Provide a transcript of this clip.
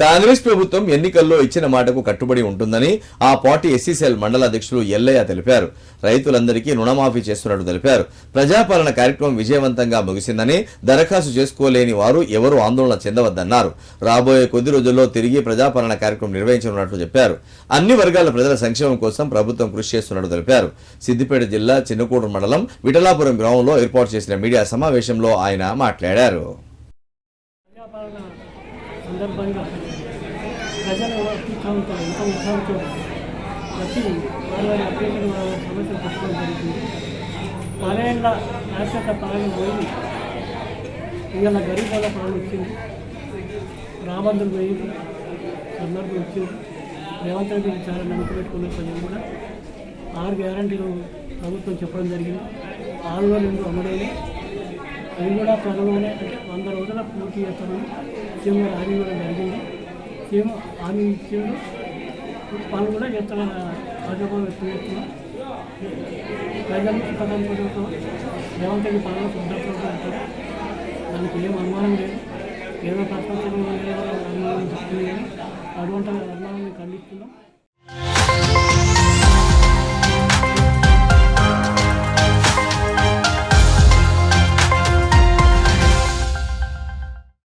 కాంగ్రెస్ ప్రభుత్వం ఎన్నికల్లో ఇచ్చిన మాటకు కట్టుబడి ఉంటుందని ఆ పార్టీ ఎస్సీసీఎల్ మండల అధ్యక్షులు ఎల్లయ్య తెలిపారు. రైతులందరికీ రుణమాఫీ చేస్తున్నట్టు తెలిపారు. ప్రజాపాలన కార్యక్రమం విజయవంతంగా ముగిసిందని దరఖాస్తు చేసుకోలేని వారు ఎవరూ ఆందోళన చెందవద్దన్నారు. రాబోయే కొద్ది రోజుల్లో తిరిగి ప్రజాపాలన కార్యక్రమం నిర్వహించనున్నట్లు చెప్పారు. అన్ని వర్గాల ప్రజల సంక్షేమం కోసం ప్రభుత్వం కృషి చేస్తున్నట్టు తెలిపారు. సిద్దిపేట జిల్లా చిన్నకూడు మండలం విఠలాపురం గ్రామంలో ఏర్పాటు చేసిన మీడియా సమావేశంలో ఆయన మాట్లాడారు. సందర్భంగా ప్రజలు ఉత్సాహంతో ఎంత ఉత్సాహంతో ప్రతి వారి అభ్యర్థులు వారి సమస్యలు పట్టుకోవడం జరుగుతుంది పదేళ్ళ శాశ్వత పాలన పోయి ఇవాళ గరీబాల పాలన వచ్చింది. రాబందులు పోయింది సందర్భం వచ్చింది. రేవంత్ రెడ్డి చాలా నమ్మకం పెట్టుకున్న ప్రజలు కూడా ఆరు గ్యారంటీలు ప్రభుత్వం చెప్పడం జరిగింది. ఆరులో రెండు అమలైనవి అది కూడా త్వరలోనే అంటే వంద రోజుల పూర్తి చేస్తామని సీఎం గారు హామీ ఇవ్వడం జరిగింది. సీఎం హామీ ఇచ్చిండు. పనులు కూడా చేస్తామని రాజభవన్ వ్యక్తం చేస్తున్నాం. ప్రజలు సుఖదంతో రేవంత్ రెడ్డి పాలన సుఖదంతో ఉంటారు. దానికి ఏం అనుమానం లేదు. ఏదో ప్రపంచంలో అనుమానం చెప్తుంది కానీ అటువంటి అనుమానాన్ని ఖండిస్తున్నాం.